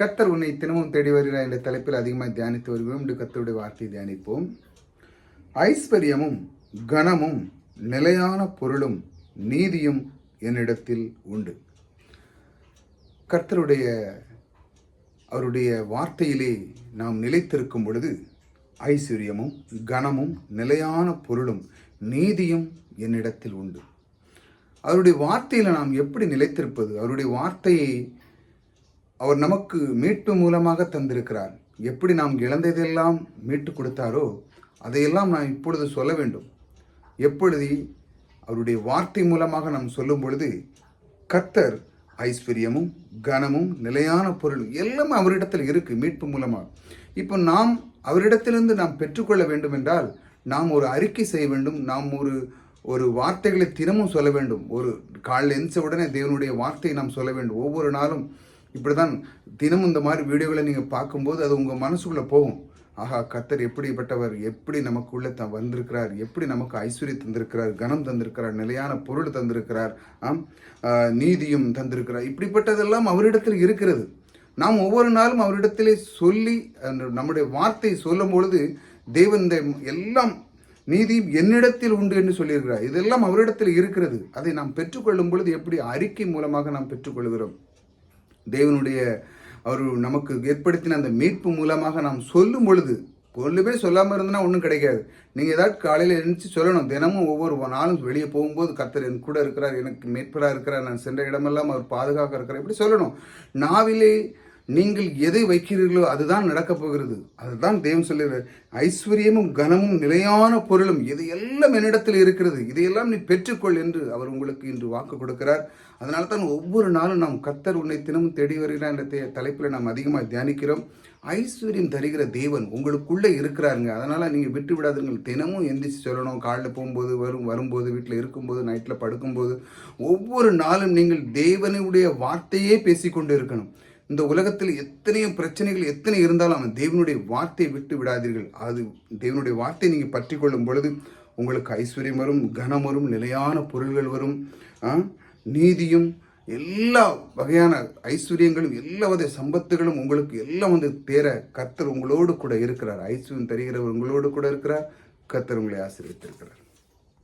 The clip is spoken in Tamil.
கத்தர் உன்னை தினமும் தேடி வருகிறார் என்ற தலைப்பில் அதிகமாக தியானித்து வருகிறோம். இன்று கத்தருடைய வார்த்தையை தியானிப்போம். ஐஸ்வர்யமும் கனமும் நிலையான பொருளும் நீதியும் என்னிடத்தில் உண்டு. கர்த்தருடைய அவருடைய வார்த்தையிலே நாம் நிலைத்திருக்கும் பொழுது ஐஸ்வர்யமும் கனமும் நிலையான பொருளும் நீதியும் என்னிடத்தில் உண்டு. அவருடைய வார்த்தையில் நாம் எப்படி நிலைத்திருப்பது? அவருடைய வார்த்தையை அவர் நமக்கு மீட்பு மூலமாக தந்திருக்கிறார். எப்படி நாம் இழந்ததெல்லாம் மீட்டு கொடுத்தாரோ அதையெல்லாம் நாம் இப்பொழுது சொல்ல வேண்டும். எப்பொழுது அவருடைய வார்த்தை மூலமாக நாம் சொல்லும் பொழுது கர்த்தர் ஐஸ்வர்யமும் கனமும் நிலையான பொருள் எல்லாம் அவரிடத்தில் இருக்கு மீட்பு மூலமாக. இப்போ நாம் அவரிடத்திலிருந்து நாம் பெற்றுக்கொள்ள வேண்டும் என்றால் நாம் ஒரு அறிக்கை செய்ய வேண்டும் நாம் ஒரு ஒரு வார்த்தைகளை தினமும் சொல்ல வேண்டும். ஒரு காலில் எந்த உடனே தேவனுடைய வார்த்தையை நாம் சொல்ல வேண்டும். ஒவ்வொரு நாளும் இப்படிதான் தினமும் இந்த மாதிரி வீடியோகளை நீங்கள் பார்க்கும்போது அது உங்கள் மனசுக்குள்ளே போகும். ஆஹா கத்தர் எப்படிப்பட்டவர்? எப்படி நமக்குள்ளே த வந்திருக்கிறார்? எப்படி நமக்கு ஐஸ்வர்யம் தந்திருக்கிறார்? கனம் தந்திருக்கிறார்? நிலையான பொருள் தந்திருக்கிறார்? ஆம் நீதியும் தந்திருக்கிறார்? இப்படிப்பட்டதெல்லாம் அவரிடத்தில் இருக்கிறது. நாம் ஒவ்வொரு நாளும் அவரிடத்திலே சொல்லி அந்த நம்முடைய வார்த்தையை சொல்லும் பொழுது தேவன் இந்த எல்லாம் நீதியும் என்னிடத்தில் உண்டு என்று சொல்லியிருக்கிறார். இதெல்லாம் அவரிடத்தில் இருக்கிறது. அதை நாம் பெற்றுக்கொள்ளும் பொழுது எப்படி அறிக்கை மூலமாக நாம் பெற்றுக்கொள்கிறோம்? தேவனுடைய அவர் நமக்கு ஏற்படுத்தின அந்த மீட்பு மூலமாக நாம் சொல்லும் பொழுது ஒன்றுமே சொல்லாமல் இருந்தனா ஒன்றும் கிடைக்காது. நீங்கள் ஏதாவது காலையில் எழுந்துச்சு சொல்லணும். தினமும் ஒவ்வொரு நாளும் வெளியே போகும்போது கத்தர் என் கூட இருக்கிறார் எனக்கு மீட்பராக இருக்கிறார் நான் சென்ற இடமெல்லாம் அவர் பாதுகாக்க இருக்கிறார். இப்படி சொல்லணும். நாவிலே நீங்கள் எதை வைக்கிறீர்களோ அதுதான் நடக்கப் போகிறது. அதுதான் தேவன் சொல்லுகிறார். ஐஸ்வர்யமும் கனமும் நிலையான பொருளும் இது எல்லாம் என்னிடத்தில் இருக்கிறது. இதையெல்லாம் நீ பெற்றுக்கொள் என்று அவர் உங்களுக்கு இன்று வாக்கு கொடுக்கிறார். அதனால தான் ஒவ்வொரு நாளும் நாம் கத்தர் உன்னை தினமும் தேடி வருகிறார் என்ற தே- தலைப்பில் நாம் அதிகமாக தியானிக்கிறோம். ஐஸ்வர்யம் தருகிற தேவன் உங்களுக்குள்ளே இருக்கிறாருங்க. அதனால் நீங்கள் விட்டு விடாதுங்கள் தினமும் எந்திரிச்சு சொல்லணும். காலில் போகும்போது வரும் வரும்போது வீட்டில் இருக்கும்போது நைட்டில் படுக்கும்போது ஒவ்வொரு நாளும் நீங்கள் தேவனுடைய வார்த்தையே பேசிக்கொண்டு இருக்கணும். இந்த உலகத்தில் எத்தனையோ பிரச்சனைகள் எத்தனை இருந்தாலும் அவன் தேவனுடைய வார்த்தையை விட்டு விடாதீர்கள். அது தேவனுடைய வார்த்தையை நீங்கள் பற்றி கொள்ளும் பொழுது உங்களுக்கு ஐஸ்வர்யம் வரும் கனம் வரும் நிலையான பொருள்கள் வரும் நீதியும் எல்லா வகையான ஐஸ்வர்யங்களும் எல்லா வித சம்பத்துகளும் உங்களுக்கு எல்லாம் வந்து தேர கர்த்தர் உங்களோடு கூட இருக்கிறார். ஐஸ்வர்யம் தருகிறவர் உங்களோடு கூட இருக்கிறார். கர்த்தர் உங்களை ஆசிரியத்திருக்கிறார்